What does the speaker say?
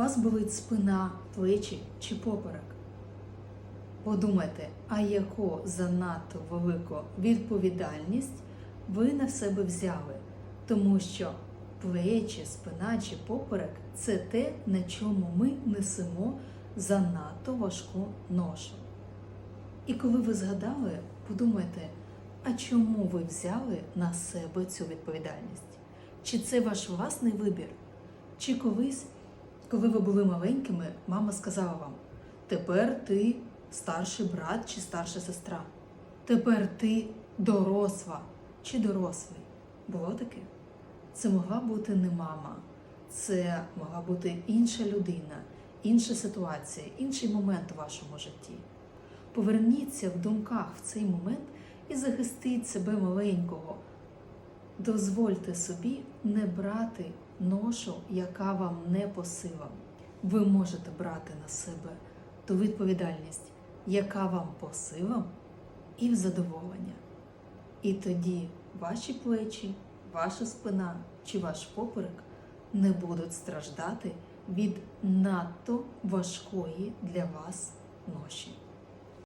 вас болить спина, плечі чи поперек. Подумайте, а яку занадто велику відповідальність ви на себе взяли, тому що плечі, спина чи поперек це те, на чому ми несемо занадто важку ношу. І коли ви згадали, подумайте, а чому ви взяли на себе цю відповідальність? Чи це ваш власний вибір? Чи колись, коли ви були маленькими, мама сказала вам: тепер ти старший брат чи старша сестра, тепер ти доросла чи дорослий? Було таке? Це могла бути не мама, це могла бути інша людина, інша ситуація, інший момент у вашому житті. Поверніться в думках в цей момент і захистіть себе маленького. Дозвольте собі не брати ношу, яка вам не по силам. Ви можете брати на себе ту відповідальність, яка вам по силам, і в задоволення. І тоді ваші плечі, ваша спина чи ваш поперек не будуть страждати від надто важкої для вас ноші.